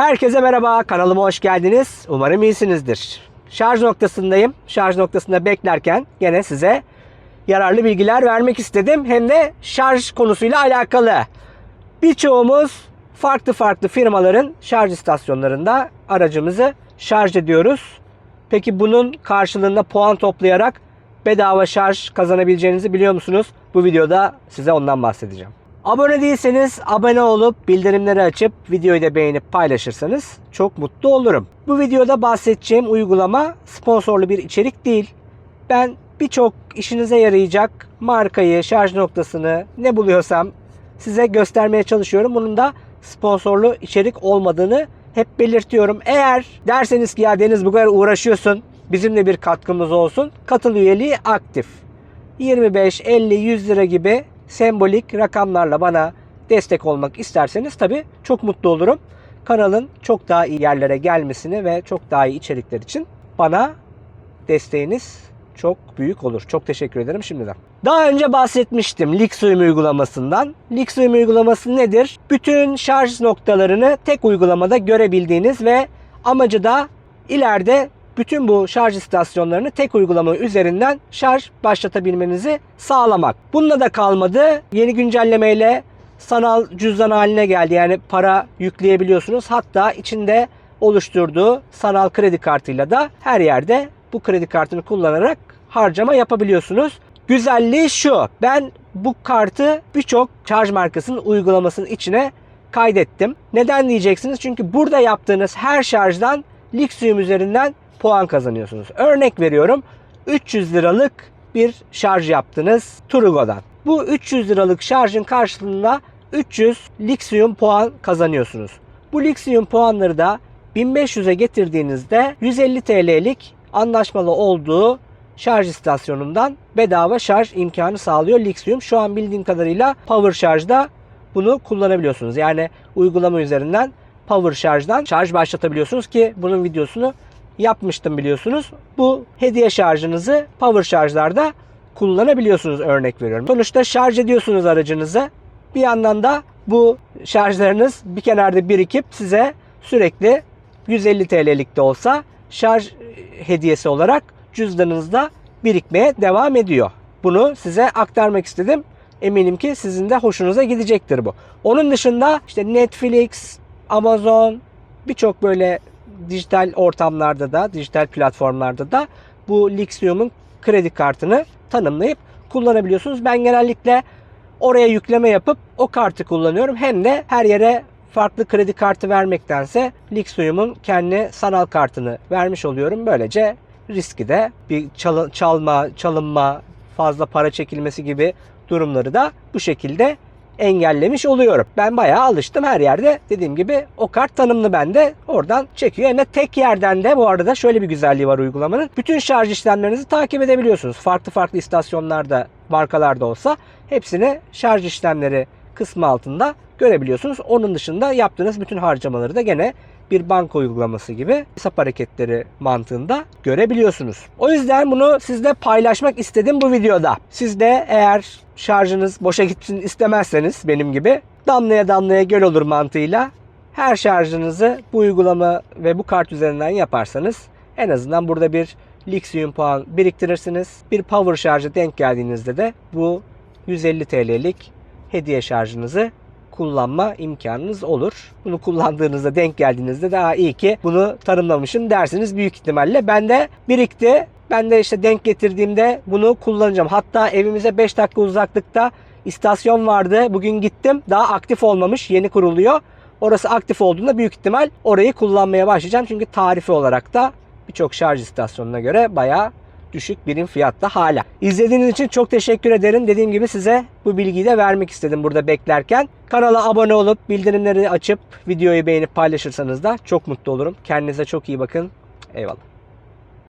Herkese merhaba, kanalıma hoş geldiniz. Umarım iyisinizdir. Şarj noktasındayım. Şarj noktasında beklerken gene size yararlı bilgiler vermek istedim. Hem de şarj konusuyla alakalı. Birçoğumuz farklı farklı firmaların şarj istasyonlarında aracımızı şarj ediyoruz. Peki bunun karşılığında puan toplayarak bedava şarj kazanabileceğinizi biliyor musunuz? Bu videoda size ondan bahsedeceğim. Abone değilseniz abone olup bildirimleri açıp videoyu da beğenip paylaşırsanız çok mutlu olurum. Bu videoda bahsedeceğim uygulama sponsorlu bir içerik değil. Ben birçok işinize yarayacak markayı, şarj noktasını ne buluyorsam size göstermeye çalışıyorum. Bunun da sponsorlu içerik olmadığını hep belirtiyorum. Eğer derseniz ki ya Deniz bu kadar uğraşıyorsun bizimle bir katkımız olsun. Katıl üyeliği aktif. 25, 50, 100 lira gibi sembolik rakamlarla bana destek olmak isterseniz tabii çok mutlu olurum. Kanalın çok daha iyi yerlere gelmesini ve çok daha iyi içerikler için bana desteğiniz çok büyük olur. Çok teşekkür ederim şimdiden. Daha önce bahsetmiştim Lixuyum uygulamasından. Lixuyum uygulaması nedir? Bütün şarj noktalarını tek uygulamada görebildiğiniz ve amacı da ileride bütün bu şarj istasyonlarını tek uygulama üzerinden şarj başlatabilmenizi sağlamak. Bununla da kalmadı. Yeni güncellemeyle sanal cüzdan haline geldi. Yani para yükleyebiliyorsunuz. Hatta içinde oluşturduğu sanal kredi kartıyla da her yerde bu kredi kartını kullanarak harcama yapabiliyorsunuz. Güzelliği şu. Ben bu kartı birçok şarj markasının uygulamasının içine kaydettim. Neden diyeceksiniz? Çünkü burada yaptığınız her şarjdan Lixium üzerinden puan kazanıyorsunuz. Örnek veriyorum. 300 liralık bir şarj yaptınız Turugo'dan. Bu 300 liralık şarjın karşılığında 300 Lixium puan kazanıyorsunuz. Bu Lixium puanları da 1500'e getirdiğinizde 150 TL'lik anlaşmalı olduğu şarj istasyonundan bedava şarj imkanı sağlıyor Lixium. Şu an bildiğim kadarıyla Power Charge'da bunu kullanabiliyorsunuz. Yani uygulama üzerinden Power Charge'dan şarj başlatabiliyorsunuz ki bunun videosunu yapmıştım biliyorsunuz. Bu hediye şarjınızı Power Charge'larda kullanabiliyorsunuz örnek veriyorum. Sonuçta şarj ediyorsunuz aracınızı. Bir yandan da bu şarjlarınız bir kenarda birikip size sürekli 150 TL'lik de olsa şarj hediyesi olarak cüzdanınızda birikmeye devam ediyor. Bunu size aktarmak istedim. Eminim ki sizin de hoşunuza gidecektir bu. Onun dışında işte Netflix, Amazon birçok böyle dijital ortamlarda da, dijital platformlarda da bu Lixium'un kredi kartını tanımlayıp kullanabiliyorsunuz. Ben genellikle oraya yükleme yapıp o kartı kullanıyorum. Hem de her yere farklı kredi kartı vermektense Lixium'un kendi sanal kartını vermiş oluyorum. Böylece riski de bir çal- çalma, çalınma, fazla para çekilmesi gibi durumları da bu şekilde engellemiş oluyorum. Ben bayağı alıştım her yerde. Dediğim gibi o kart tanımlı bende. Oradan çekiyor. Hem de tek yerden de bu arada şöyle bir güzelliği var uygulamanın. Bütün şarj işlemlerinizi takip edebiliyorsunuz. Farklı farklı istasyonlarda, markalarda olsa hepsini şarj işlemleri kısmı altında görebiliyorsunuz. Onun dışında yaptığınız bütün harcamaları da gene bir banka uygulaması gibi hesap hareketleri mantığında görebiliyorsunuz. O yüzden bunu sizle paylaşmak istedim bu videoda. Siz de eğer şarjınız boşa gitsin istemezseniz benim gibi damlaya damlaya göl olur mantığıyla her şarjınızı bu uygulama ve bu kart üzerinden yaparsanız en azından burada bir Lixium puan biriktirirsiniz. Bir power şarjı denk geldiğinizde de bu 150 TL'lik hediye şarjınızı kullanma imkanınız olur. Bunu kullandığınızda denk geldiğinizde daha iyi ki bunu tanımlamışım dersiniz büyük ihtimalle. Ben de birikti. Ben de işte denk getirdiğimde bunu kullanacağım. Hatta evimize 5 dakika uzaklıkta istasyon vardı. Bugün gittim. Daha aktif olmamış. Yeni kuruluyor. Orası aktif olduğunda büyük ihtimal orayı kullanmaya başlayacağım. Çünkü tarifi olarak da birçok şarj istasyonuna göre bayağı düşük birim fiyatta hala. İzlediğiniz için çok teşekkür ederim. Dediğim gibi size bu bilgiyi de vermek istedim burada beklerken. Kanala abone olup bildirimleri açıp videoyu beğenip paylaşırsanız da çok mutlu olurum. Kendinize çok iyi bakın. Eyvallah.